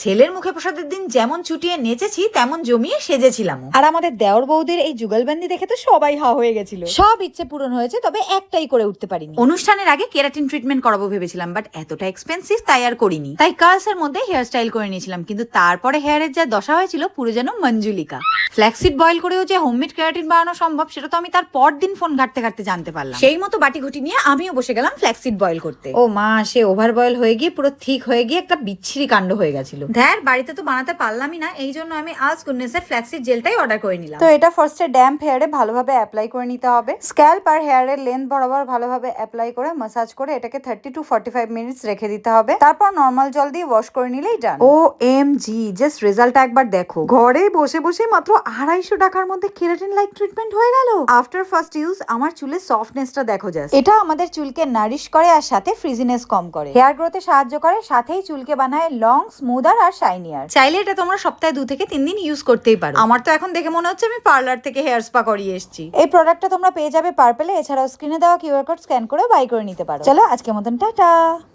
ছেলের মুখে প্রসাদের দিন যেমন ছুটিয়ে নেচেছি তেমন জমিয়ে সেজেছিলাম আর আমাদের দেওর বৌদির এই যুগলবন্দি দেখে তো সবাই হা হয়ে গেছিল। সব ইচ্ছে পূরণ হয়েছে তবে একটাই করে উঠতে পারিনি। অনুষ্ঠানের আগে কেরাটিন ট্রিটমেন্ট করাবো ভেবেছিলাম বাট এতটা এক্সপেন্সিভ তাই আর করিনি। তাই কার্লস এর মধ্যে হেয়ার স্টাইল করে নিয়েছিলাম কিন্তু তারপরে হেয়ারের যা দশা হয়েছিল পুরো যেন মঞ্জুলিকা। ফ্ল্যাক্সিড বয়েল করেও যে হোমমেড কেরাটিন বানানো সম্ভব সেটা তো আমি তার পর দিন ফোন ঘাটতে ঘাটতে জানতে পারলাম। সেই মতো বাটি ঘুটি নিয়ে আমিও বসে গেলাম ফ্ল্যাক্সিড বয়েল করতে। ও মা সে ওভার বয়েল হয়ে গিয়ে পুরো থিক হয়ে গিয়ে একটা বিচ্ছিরি কাণ্ড হয়ে গেছিল। ধ্যার বাড়িতে তো বানাতে পারলামই না এই জন্য আমি আজ গুডনেসের ফ্ল্যাক্সিড জেলটাই অর্ডার করে নিলাম। তো এটা ফার্স্টে ড্যাম্প হেয়ারে ভালোভাবে অ্যাপ্লাই করে নিতে হবে। স্ক্যাল্প আর হেয়ারের লেন্থ বরাবর ভালোভাবে অ্যাপ্লাই করে মাসাজ করে এটাকে thirty to forty five minutes রেখে দিতে হবে। তারপর নর্মাল জল দিয়ে ওয়াশ করে নিলেই done O M G just রেজাল্টটা একবার দেখো। ঘরে বসে বসে মাত্র আড়াইশো টাকার মধ্যে কেরাটিন লাইক ট্রিটমেন্ট হয়ে গেল। আফটার ফার্স্ট ইউজ আমার চুলের সফটনেসটা দেখো জাস্ট এটা আমাদের চুলকে নারিশ করে আর সাথে ফ্রিজিনেস কম করে। হেয়ার গ্রোথে সাহায্য করে, সাথেই চুলকে বানায় লং স্মুদার আর শাইনিয়ার চাইলে এটা তোমরা সপ্তাহে দু থেকে তিন দিন ইউজ করতেই পারো। আমার তো এখন দেখে মনে হচ্ছে আমি পার্লার থেকে হেয়ার স্পা করিয়ে এসেছি। এই প্রোডাক্টটা তোমরা পেয়ে যাবে পার্পেলে এছাড়াও স্ক্রিনে দেওয়া কিউআর কোড স্ক্যান করে বাই করে নিতে পারো। চলো আজকের মতন, টাটা!